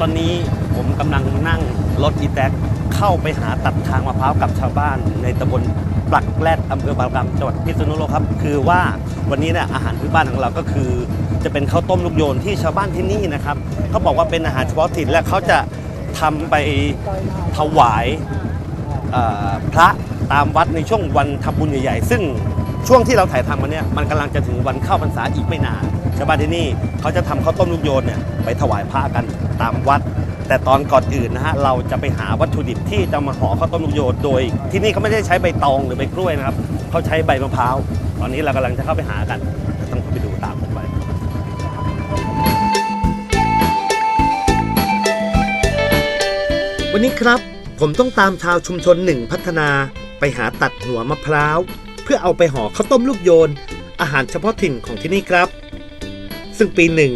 ตอนนี้ผมกำลังนั่งรถอีแท็กเข้าไปหาตัดทางมะพร้าวกับชาวบ้าน ในตำบลปลักแรดอำเภอบางกำจังหวัดพิษณุโลกครับ คือว่าวันนี้เนี่ยอาหารพื้นบ้านของเราก็คือ จะเป็นข้าวต้มลูกโยนที่ชาวบ้านที่นี่นะครับเขาบอกว่าเป็นอาหารเฉพาะถิ่นและเขาจะทำไปถวายพระตามวัดในช่วงวันทำบุญใหญ่ ๆ ซึ่ง ช่วงที่เราถ่ายทำมาเนี่ยมันกำลังจะถึงวันเข้าพรรษาอีกไม่นานชาวบ้านที่นี่เขาจะทำข้าวต้มลูกโยนเนี่ยไปถวายพระกันตามวัด แต่ตอนก่อนอื่นนะฮะเราจะไปหาวัตถุดิบที่จะมาห่อข้าวต้มลูกโยนโดย ที่นี่เขาไม่ได้ใช้ใบตองหรือใบกล้วยนะครับเขาใช้ใบมะพร้าวตอนนี้เรากำลังจะเข้าไปหากันต้องไปดูตามผมไปวันนี้ครับผมต้องตามชาวชุมชนหนึ่งพัฒนาไปหาตัดหัวมะพร้าว พื่อเอาไปห่อข้าวต้มลูกโยน อาหารเฉพาะถิ่นของที่นี่ครับ ซึ่งปีหนึ่ง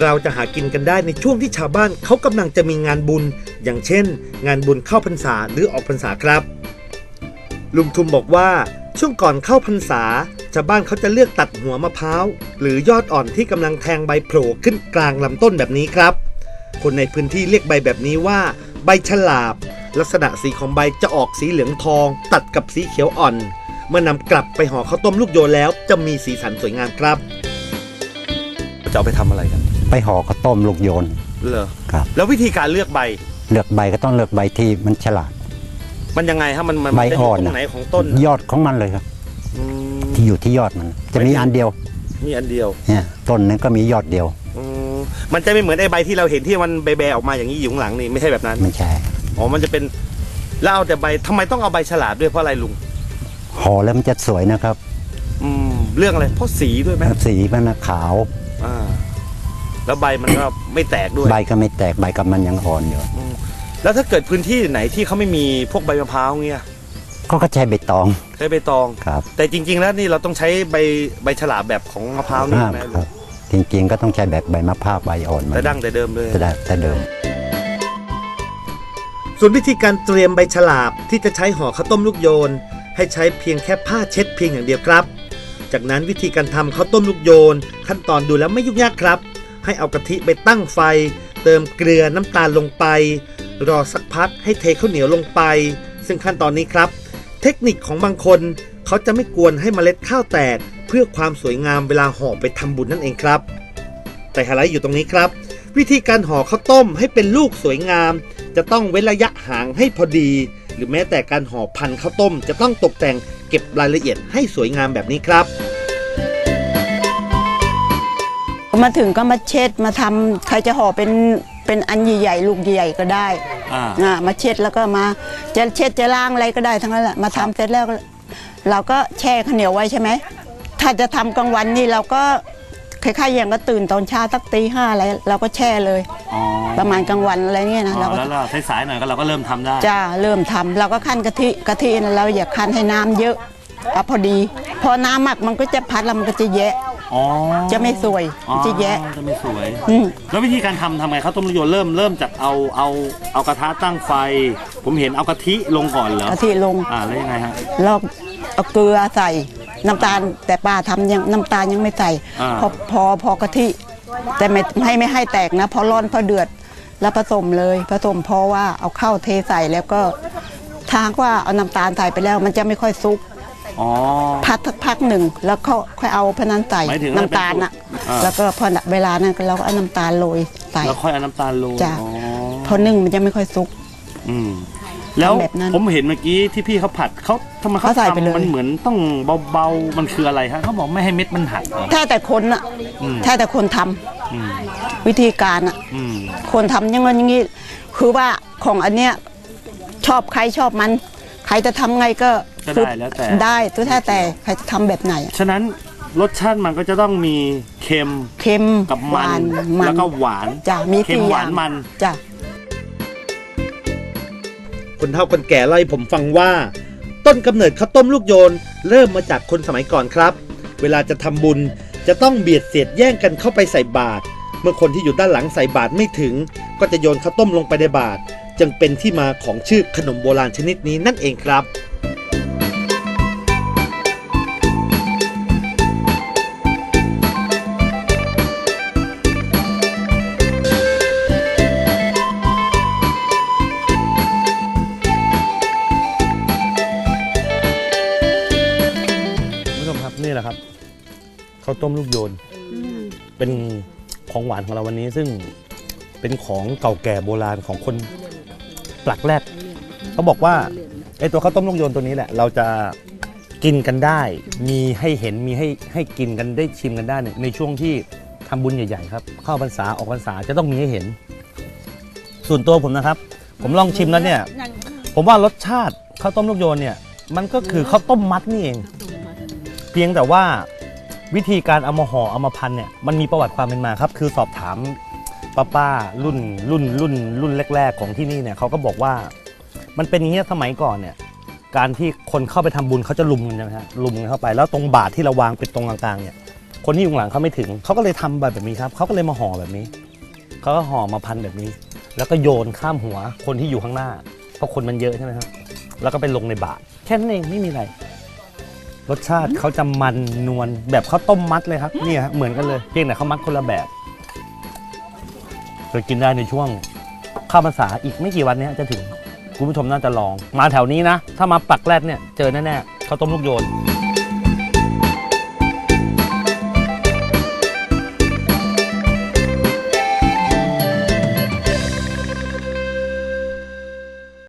เราจะหากินกันได้ในช่วงที่ชาวบ้านเขากำลังจะมีงานบุญ อย่างเช่น งานบุญเข้าพรรษาหรือออกพรรษาครับ ลุงทุมบอกว่าช่วงก่อนเข้าพรรษาชาวบ้านเขาจะเลือกตัดหัวมะพร้าวหรือยอดอ่อนที่กำลังแทงใบโผล่ขึ้นกลางลำต้นแบบนี้ครับ คนในพื้นที่เรียกใบแบบนี้ว่า ใบฉลาบ ลักษณะสีของใบจะออกสีเหลืองทอง ตัดกับสีเขียวอ่อน เมื่อนำกลับไปห่อข้าวต้มลูกโยนแล้ว จะมีสีสันสวยงามครับ จะเอาไปทำอะไรกัน ไปห่อข้าวต้มลูกโยน เหรอครับ แล้ววิธีการเลือกใบ เลือกใบก็ต้องเลือกใบที่มันฉลาด มันยังไงฮะมันมันใบจะอ่อนยู่ตรนะงไหนของต้นยอดของมันเลยครับ อืม ที่อยู่ที่ยอดมัน จะมีไม่ถึงอันเดียวมีอันเดียวเนี่ยต้นนึงก็มียอดเดียว อืมมันจะไม่เหมือนไอ้ใบที่เราเห็นที่มันแบๆออกมาอย่างนี้อยู่ข้างหลังนี่ไม่ใช่แบบนั้น ไม่ใช่ อ๋อ มันจะเป็นแล้วเอาแต่ใบทำไมต้องเอาใบฉลาดด้วยเพราะอะไรลุง ห่อแล้วมันจะสวยนะครับอืมเรื่องอะไรเพราะสีด้วยไหมสีมันนะขาวอ่าแล้วใบมันก็ ไม่แตกด้วยใบก็ไม่แตกใบกับมันยังอ่อนอยู่อืมแล้วถ้าเกิดพื้นที่ไหนที่เขาไม่มีพวกใบมะพร้าวเงี้ยก็ก็ใช้ใบตองใช้ใบตอง ครับแต่จริง ๆ แล้วนี่เราต้องใช้ใบใบฉลาดแบบของมะพร้าวนี่อ่าไหมครับจริงๆก็ต้องใช้แบบใบมะพร้าวใบอ่อนมันแต่ดั้งแต่เดิมเลยจะได้แต่เดิม ส่วนวิธีการเตรียมใบฉลาบที่จะใช้ห่อข้าวต้มลูกโยน ให้ใช้เพียงแค่ผ้าเช็ดเพียงอย่างเดียวครับ จากนั้นวิธีการทำข้าวต้มลูกโยน ขั้นตอนดูแล้วไม่ยุ่งยากครับ ให้เอากะทิไปตั้งไฟ เติมเกลือน้ำตาลลงไป รอสักพักให้เทข้าวเหนียวลงไป ซึ่งขั้นตอนนี้ครับ เทคนิคของบางคน เขาจะไม่กวนให้เมล็ดข้าวแตก เพื่อความสวยงามเวลาห่อไปทำบุญนั่นเองครับ แต่ไฮไลท์อยู่ตรงนี้ครับ วิธีการห่อข้าวต้มให้เป็นลูกสวยงาม จะต้องเว้นระยะห่างให้พอดี หรือแม้แต่การห่อพันธุ์ข้าวต้ม จะต้องตกแต่งเก็บรายละเอียดให้สวยงามแบบนี้ครับ มาถึงก็มาเช็ดมาทำใครจะห่อเป็นเป็นอันใหญ่ๆลูกใหญ่ๆก็ได้อ่า อ่ามาเช็ดแล้วก็มาจะเช็ดจะล้างอะไรก็ได้ทั้งนั้นแหละมาทำเสร็จแล้วก็เราก็แช่ข้าวเหนียวไว้ใช่ไหมถ้าจะทำกลางวันนี่เราก็ คล้ายๆอย่างก็ตื่นตอนเช้าสักตีห้าอะไรเราก็แช่เลย อ๋อประมาณกลางวันอะไรเงี้ยนะเราก็แล้วเราสายๆหน่อยก็เราก็เริ่มทำได้ จะเริ่มทำเราก็ขั้นกะทิกะทิเราอย่าขั้นให้น้ำเยอะเอาพอดี พอน้ำมากมันก็จะพัดแล้วมันก็จะแยะ อ๋อจะไม่สวยอ๋อมันจะแยะ จะไม่สวย อืม แล้ววิธีการทำทำไงข้าวต้มลูกโยนเริ่มเริ่มจากเอาเอาเอากระทะตั้งไฟ ผมเห็นเอากะทิลงก่อนเหรอกะทิลง อ่าแล้วยังไงฮะเราเอาเกลือใส่ น้ำตาลแต่ป้าทำยังน้ำตาลยังไม่ใส่อ่า พอพอพอกะทิ แต่ไม่ให้ไม่ให้แตกนะ พอร้อนพอเดือดแล้วผสมเลยผสมเพราะว่าเอาเข้าวเทใส่แล้วก็ถ้าหากว่าเอาน้ำตาลใส่ไปแล้ว มันจะไม่ค่อยซุก อ๋อ พักสักพักหนึ่งแล้วก็ค่อยเอาพนันใส่หมายถึงน้ำตาลอะ อ่า แล้วก็พอเวลานั้นเราก็เอาน้ำตาลโรยใส่ แล้วค่อยเอาน้ำตาลโรยจ้ะ อ๋อพอนึ่งมันจะไม่ค่อยซุก อืม แล้วแบบนั้น ผมเห็นเมื่อกี้ที่พี่เขาผัดเขาทำไมเขาเขาใส่ไปเลย ทำมันเหมือนต้องเบาๆมันคืออะไรฮะเขาบอกไม่ให้เม็ดมันหักเหรอ ถ้าแต่คนอะอืม ถ้าแต่คนทำอืมวิธีการอะอืมคนทำอยังไงอย่างนี้ คือว่าของอันเนี้ยชอบใครชอบมัน ใครจะทำไงก็ก็คือได้แล้วแต่ ได้ตัวแท้แต่ใครจะทำแบบไหนอะฉะนั้นรสชาติมันก็จะต้องมีเค็มเค็มกับหมัวานนมันแล้วก็หวาน จ้ะมีเค็มสี่หอวาย่านงมัน จ้ะ คนเฒ่าคนแก่เล่าให้ผมฟังว่า ต้นกำเนิดข้าวต้มลูกโยน เริ่มมาจากคนสมัยก่อนครับ เวลาจะทำบุญจะต้องเบียดเสียดแย่งกันเข้าไปใส่บาตรเมื่อคนที่อยู่ด้านหลังใส่บาตรไม่ถึง ก็จะโยนข้าวต้มลงไปในบาตรจึงเป็นที่มาของชื่อขนมโบราณชนิดนี้นั่นเองครับ ข้าวต้มลูกโยน เป็นของหวานของเราวันนี้ซึ่งเป็นของเก่าแก่โบราณของคนปลักแรดเขาบอกว่าไอ้ตัวข้าวต้มลูกโยนตัวนี้แหละ เราจะกินกันได้ มีให้เห็นมีให้ให้กินกันได้ชิมกันได้เนี่ยในช่วงที่ทำบุญใหญ่ๆครับเข้าพรรษาออกพรรษาจะต้องมีให้เห็น ส่วนตัวผมนะครับ ผมลองชิมแล้วเนี่ย ผมว่ารสชาติข้าวต้มลูกโยนเนี่ย มันก็คือข้าวต้มมัดนี่เอง เพียงแต่ว่า วิธีการเอามาห่อเอามาพันเนี่ยมันมีประวัติความเป็นมาครับ คือสอบถามป้าป้าๆรุ่นรุ่นรุ่นรุ่นแรก ๆ ของที่นี่เนี่ยเขาก็บอกว่า มันเป็นอย่างเงี้ยสมัยก่อนเนี่ย การที่คนเข้าไปทำบุญเขาจะลุมกันนะฮะลุมกันเข้าไปแล้วตรงบาทที่เราวางเป็นตรงกลางๆเนี่ย คนที่อยู่หลังเขาไม่ถึงเขาก็เลยทำแบบนี้ครับเขาก็เลยมาห่อแบบนี้เขาก็ห่อมาพันแบบนี้ แล้วก็โยนข้ามหัวคนที่อยู่ข้างหน้า เพราะคนมันเยอะใช่ไหมครับแล้วก็ไปลงในบาทแค่นั้นเองไม่มีอะไร รสชาติเขาจะมันนวลแบบข้าวต้มมัดเลยครับเนี่ยฮะเหมือนกันเลยเพียงแต่เขามัดคนละแบบจะกินได้ในช่วงข้าวพรรษาอีกไม่กี่วันเนี้ยจะถึงคุณผู้ชมน่าจะลอง มาแถวนี้นะ ถ้ามาปักแรดเนี่ยเจอแน่ๆข้าวต้มลูกโยน